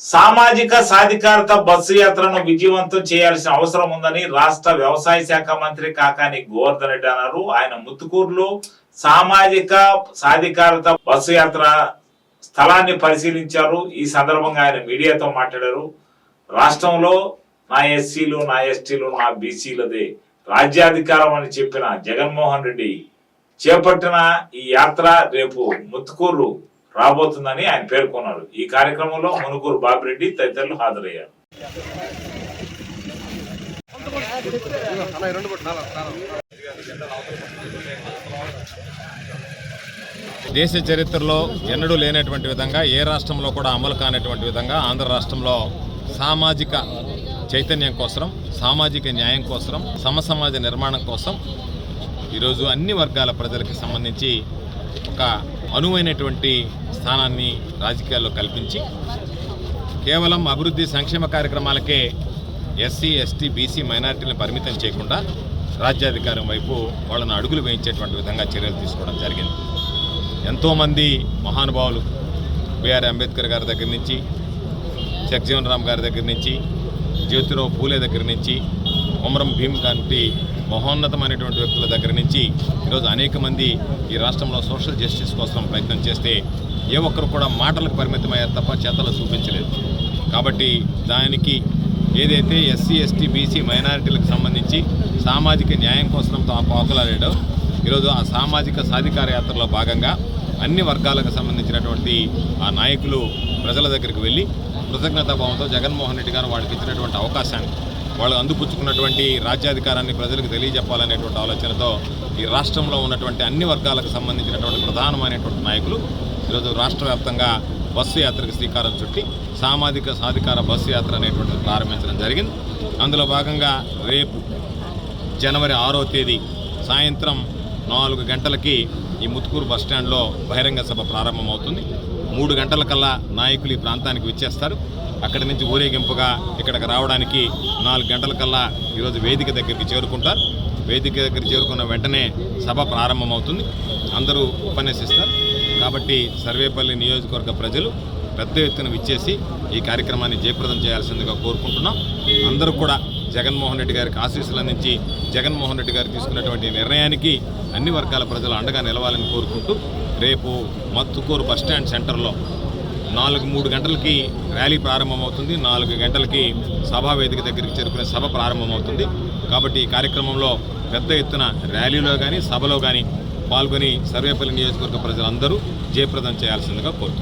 సామాజిక సాధికారత బస్సు యాత్రను విజయవంతం చేయాల్సిన అవసరం ఉందని రాష్ట్ర వ్యవసాయ శాఖ మంత్రి కాకాని గోవర్ధన్ రెడ్డి అన్నారు. ఆయన ముత్తుకూరులో సామాజిక సాధికారత బస్సు యాత్ర స్థలాన్ని పరిశీలించారు. ఈ సందర్భంగా ఆయన మీడియాతో మాట్లాడారు. రాష్ట్రంలో నా ఎస్సీలు నా ఎస్టీలు నా బీసీలదే రాజ్యాధికారం అని చెప్పిన జగన్మోహన్ రెడ్డి చేపట్టిన ఈ యాత్ర రేపు ముత్తుకూరు రాబోతుందని ఆయన పేర్కొన్నారు ఈ కార్యక్రమంలో మునుకూరు బాబిరెడ్డి తదితరులు హాజరయ్యారు. దేశ చరిత్రలో ఎన్నడూ లేనటువంటి విధంగా ఏ రాష్ట్రంలో కూడా అమలు కానటువంటి విధంగా ఆంధ్ర రాష్ట్రంలో సామాజిక చైతన్యం కోసం సామాజిక న్యాయం కోసం సమసమాజ నిర్మాణం కోసం ఈరోజు అన్ని వర్గాల ప్రజలకు సంబంధించి ఒక అనువైనటువంటి స్థానాన్ని రాజకీయాల్లో కల్పించి కేవలం అభివృద్ధి సంక్షేమ కార్యక్రమాలకే ఎస్సీ ఎస్టీ బీసీ మైనారిటీలను పరిమితం చేయకుండా రాజ్యాధికారం వైపు వాళ్ళను అడుగులు వేయించేటువంటి విధంగా చర్యలు తీసుకోవడం జరిగింది. ఎంతోమంది మహానుభావులు బిఆర్ అంబేద్కర్ గారి దగ్గర నుంచి జగజీవన్ రామ్ గారి దగ్గర నుంచి జ్యోతిరావు పూలే దగ్గర నుంచి కొమరం భీమ్ వంటి మహోన్నతమైనటువంటి వ్యక్తుల దగ్గర నుంచి ఈరోజు అనేక మంది ఈ రాష్ట్రంలో సోషల్ జస్టిస్ కోసం ప్రయత్నం చేస్తే ఏ ఒక్కరు కూడా మాటలకు పరిమితమయ్యారు తప్ప చేతలు చూపించలేదు. కాబట్టి దానికి ఏదైతే ఎస్సీ ఎస్టీ బీసీ మైనారిటీలకు సంబంధించి సామాజిక న్యాయం కోసం తాము పోకలాడాడో ఈరోజు ఆ సామాజిక సాధికార యాత్రలో భాగంగా అన్ని వర్గాలకు సంబంధించినటువంటి ఆ నాయకులు ప్రజల దగ్గరికి వెళ్ళి కృతజ్ఞతాభావంతో జగన్మోహన్ రెడ్డి గారు వాళ్ళకి ఇచ్చినటువంటి అవకాశాన్ని వాళ్ళు అందిపుచ్చుకున్నటువంటి రాజ్యాధికారాన్ని ప్రజలకు తెలియజెప్పాలనేటువంటి ఆలోచనతో ఈ రాష్ట్రంలో ఉన్నటువంటి అన్ని వర్గాలకు సంబంధించినటువంటి ప్రధానమైనటువంటి నాయకులు ఈరోజు రాష్ట్ర వ్యాప్తంగా బస్సు యాత్రకు శ్రీకారం చుట్టి సామాజిక సాధికార బస్సు యాత్ర అనేటువంటిది ప్రారంభించడం జరిగింది. అందులో భాగంగా రేపు జనవరి ఆరో తేదీ సాయంత్రం నాలుగు గంటలకి ఈ ముత్తుకూరు బస్టాండ్లో బహిరంగ సభ ప్రారంభమవుతుంది. మూడు గంటల కల్లా నాయకులు ఈ ప్రాంతానికి వచ్చేస్తారు. అక్కడి నుంచి ఊరేగింపుగా ఇక్కడికి రావడానికి నాలుగు గంటల కల్లా ఈరోజు వేదిక దగ్గరికి చేరుకుంటారు. వేదిక దగ్గర చేరుకున్న వెంటనే సభ ప్రారంభమవుతుంది. అందరూ ఉపన్యసిస్తారు. కాబట్టి సర్వేపల్లి నియోజకవర్గ ప్రజలు పెద్ద ఎత్తున విచ్చేసి ఈ కార్యక్రమాన్ని జయప్రదం చేయాల్సిందిగా కోరుకుంటున్నాం. అందరూ కూడా జగన్మోహన్ రెడ్డి గారికి ఆశీస్సులు అందించి జగన్మోహన్ రెడ్డి గారు తీసుకున్నటువంటి నిర్ణయానికి అన్ని వర్గాల ప్రజలు అండగా నిలవాలని కోరుకుంటూ రేపు మత్తుకూరు బస్టాండ్ సెంటర్లో నాలుగు మూడు గంటలకి ర్యాలీ ప్రారంభమవుతుంది. నాలుగు గంటలకి సభా వేదిక దగ్గరికి చేరుకునే సభ ప్రారంభమవుతుంది. కాబట్టి ఈ కార్యక్రమంలో పెద్ద ఎత్తున ర్యాలీలో కానీ సభలో కానీ పాల్గొని సర్వేపల్లి నియోజకవర్గ ప్రజలందరూ జయప్రదం చేయాల్సిందిగా కోరుతున్నాను